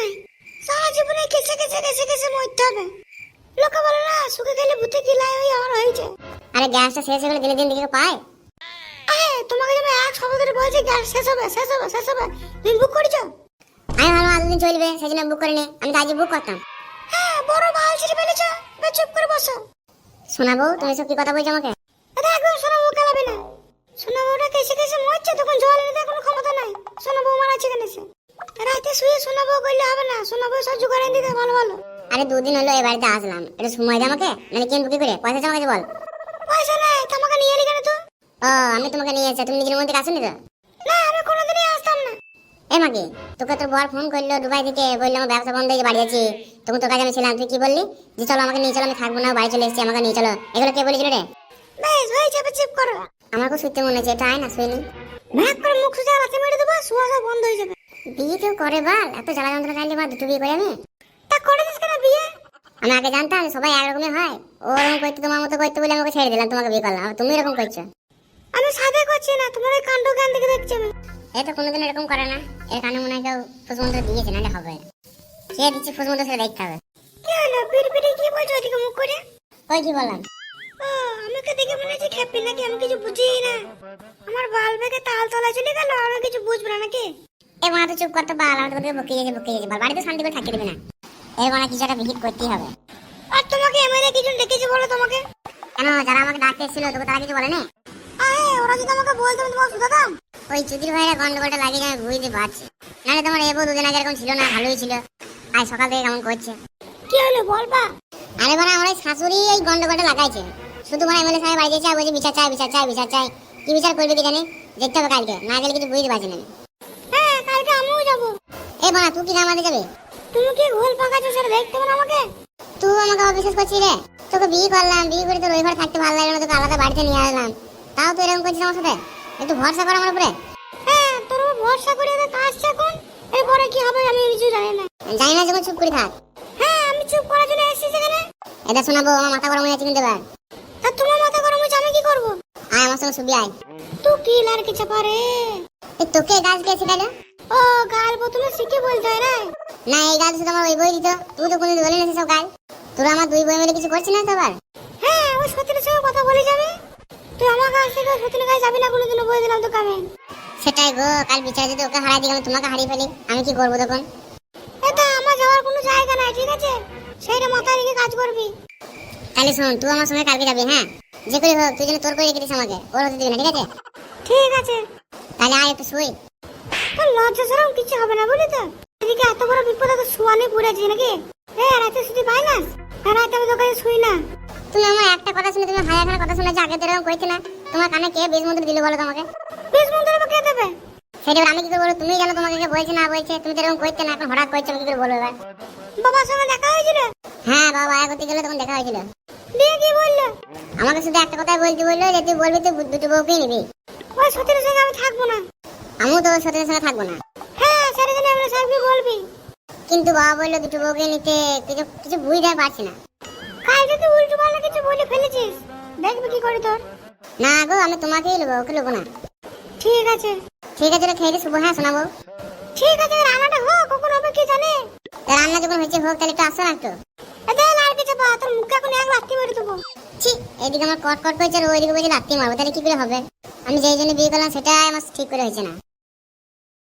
নাই। সারা জীবনে কেসে কেসে কেসে কেসে মরতে হবে। লোকে বলে না সুখে ভূতে আমার হয়েছে আরে গ্যাসটা শেষ হয়ে গেলে দিনে দিন দিকে পায়। আরে তোমাকে আমি এক সপ্তাহ ধরে বলছি গ্যাস শেষ হবে শেষ হবে শেষ হবে। তুমি বুক করেছ? আমি ভালো চলবে সেই জন্য বুক করিনি। আমি তো আজই বুক করতাম। হ্যাঁ বড় বাল ছেড়ে ফেলেছো। চুপ করে বসো। শোনাবো তুমি সব কি কথা বলছো আমাকে? রাতে শুয়ে শোনা বউ হবে না। শোনা বউ সব জোগাড় দিতে ভালো ভালো। আরে দুদিন হলো এই বাড়িতে আসলাম। একটু সময় দে আমাকে নাহলে কিনবো কি করে? পয়সা কাছে বল। পয়সা নাই তোমাকে নিয়ে এলি কেন তো ও আমি তোমাকে নিয়ে এসেছি তুমি নিজের মধ্যে আসনি তো? না আমি কোনোদিনই আসতাম না। এ তোকে তোর বর ফোন করল দুবাই থেকে বলল আমার ব্যবসা বন্ধ হয়ে বাড়ি আছি তখন তোর কাছে আমি ছিলাম তুই কি বললি? যে চলো আমাকে নিয়ে চলো আমি থাকব না বাড়ি চলে এসেছি আমাকে নিয়ে চলো। এগুলো কে বলেছিল রে? বেশ হয়েছে চুপ করো। আমার খুব সত্যি মনে হচ্ছে এটা আয় না শুইনি। ম্যাক করে মুখ সুজা রাতে মেরে দেবো শুয়া সব বন্ধ হয়ে যাবে। বিয়ে কেউ করে বল? এত জ্বালা যন্ত্রণা খাইলে বা দুটো বিয়ে করে আমি? তা করে দিস কেন বিয়ে? আমি আগে জানতাম সবাই একরকমই হয়। ও ওরকম করতে তোমার মতো করতে বলে আমাকে ছেড়ে দিলাম তোমাকে বিয়ে করলাম। আর তুমি এরকম করছ? আমি সাথে করছি না তোমার ওই কাণ্ড জ্ঞান থেকে দেখছি আমি? এ তো কোনোদিন এরকম করে না। এর কানে মনে হয় কেউ ফুসমন্ত্র দিয়েছে নাহলে হবে। না। কে দিচ্ছে ফুসমন্ত্র সেটা দেখতে হবে। কি হলো? পিড় পিড়ে কি বলছো ওদিকে মুখ করে? ওই কি বললাম? ও আমাকে দেখে মনে হচ্ছে খেপি নাকি? আমি কিছু বুঝিই না। আমার বাল বেগে তাল তলায় চলে গেল আর আমি কিছু বুঝব না নাকি? এ মাথা চুপ করতে পারলাম আমার তোকে বকে গেছে বকে গেছে বাড়িতে শান্তি করে থাকতে দেবে না। এর মানে কিছু একটা ভিজিট করতেই হবে। আর তোমাকে এমএলএ কিছু ডেকেছে বলো তোমাকে? কেন যারা আমাকে ডাকতে এসেছিল তোকে তারা কিছু বলেনি? আহে ওরা যদি আমাকে বলতো আমি তোমাকে শুধাতাম ওই চুদির ভাইরা গন্ডগোলটা লাগিয়ে আমি বুঝতে পারছি। নাহলে তোমার এবো দুদিন আগে এরকম ছিল না ভালোই ছিল। আজ সকাল থেকে কেমন করছে? কি হলো বলবা আরে মানে আমার শাশুড়ি এই গন্ডগোলটা লাগাইছে। শুধু মানে এমএলএ সাহেব বাড়ি যেছে আর বলছে বিচার চাই বিচার চাই বিচার চাই। কি বিচার করবে কি জানি? দেখতে হবে কালকে না গেলে কিছু বুঝতে পারছি না এই তুই কি আমাদের যাবে? তুমি কি ঘোল পাকাচ্ছো সেটা দেখতে না আমাকে? তুই আমাকে অবিশ্বাস করছিস রে? তোকে বিয়ে করলাম বিয়ে করে তোর ওই ঘরে থাকতে ভালো লাগল না তোকে আলাদা বাড়িতে নিয়ে আসলাম। তাও তুই এরকম করছিস আমার সাথে? একটু ভরসা কর আমার উপরে। হ্যাঁ তোর উপর ভরসা করে এদের কাজ এখন এরপরে কি হবে আমি কিছু জানি না। জানি না যখন চুপ করে থাক। হ্যাঁ আমি চুপ করার জন্য এসেছি সেখানে। এটা শোনাবো আমার মাথা গরম হয়ে যাচ্ছে কিন্তু এবার। তা তোমার মাথা গরম হচ্ছে আমি কি করব? আয় আমার সঙ্গে ছবি আয়। তুই কি লার কিছু পারে এই তোকে গাছ কে শেখালো ও গাল বোতলে শিখে বলতে হয় না? না এই গাছ শুধু আমার ওই বই দিত তুই তো কোনোদিন বলি না সব গাছ তোরা আমার দুই বই মিলে কিছু করছিস না তো আবার হ্যাঁ ওই সতীনের সঙ্গে কথা বলে যাবে। তুই আমার কাছ থেকে সতীনের কাছে যাবি না কোনোদিনও বলে দিলাম তোকে আমি। সেটাই গো কাল বিচার যদি ওকে হারাই দিই আমি তোমাকে হারিয়ে ফেলি। আমি কি করব তখন? এটা আমার যাওয়ার কোনো জায়গা নাই ঠিক আছে? সেইটা মাথায় রেখে কাজ করবি। তাহলে শোন তুই আমার সঙ্গে কালকে যাবি হ্যাঁ? যে করে হোক তুই যেন তোর করে রেখে দিস আমাকে। ওর হতে দিবি না ঠিক আছে? ঠিক আছে। তাহলে আয় একটু শুই। তোর লজ্জা সরম কিছু হবে না বুঝলি তো। এদিকে এত বড় বিপদ তো শুয়ানি পড়েছি নাকি? এ রাতে শুধু পাই না আর রাতে আমি তোকে শুই না। তুমি আমার একটা কথা শুনে তুমি হাজার খানা কথা শুনেছো আগে তো এরকম করছে না তোমার কানে কে বেশ মন্ত্র দিল বলো তোমাকে? বেশ মন্দির কে দেবে? সেটা আমি কি করে তুমি জানো তোমাকে কে বলছে না বলছে? তুমি তো এরকম না এখন হঠাৎ করছ আমি কি করে বলব এবার? বাবার সঙ্গে দেখা হয়েছিল? হ্যাঁ বাবা আয়া করতে গেলে তখন দেখা হয়েছিল। দিয়ে কি বলল? আমাকে শুধু একটা কথাই বলতে বলল যে তুই বলবি তুই দুটো বউকেই নিবি। ওই সতীনের সঙ্গে আমি থাকব না। আমিও তো ওর সাথে থাকব না। হ্যাঁ জন্য আমরা সাহেবকে বলবি। কিন্তু বাবা বলল দুটো বউকে নিতে কিছু কিছু বুঝতে পারছি না। কাল যদি উল্টো পাল্টা কিছু বলে ফেলেছিস। দেখবি কি করে তোর। না গো আমি তোমাকেই নেব ওকে নেব না। ঠিক আছে। ঠিক আছে রে, খেয়ে দিয়ে শুভ হ্যাঁ শোনাবো। ঠিক আছে রান্নাটা হোক কখন হবে কি জানে। রান্না যখন হয়েছে হোক তাহলে একটু আসো না একটু। আর কিছু পা তোর মুখে এখন এক লাত্তি মেরে দেবো। ছি এদিকে আমার কট কট করছে আর ওইদিকে বলছে লাত্তি মারবো তাহলে কি করে হবে? আমি যেই জন্য বিয়ে করলাম সেটাই আমার ঠিক করে হয়েছে না।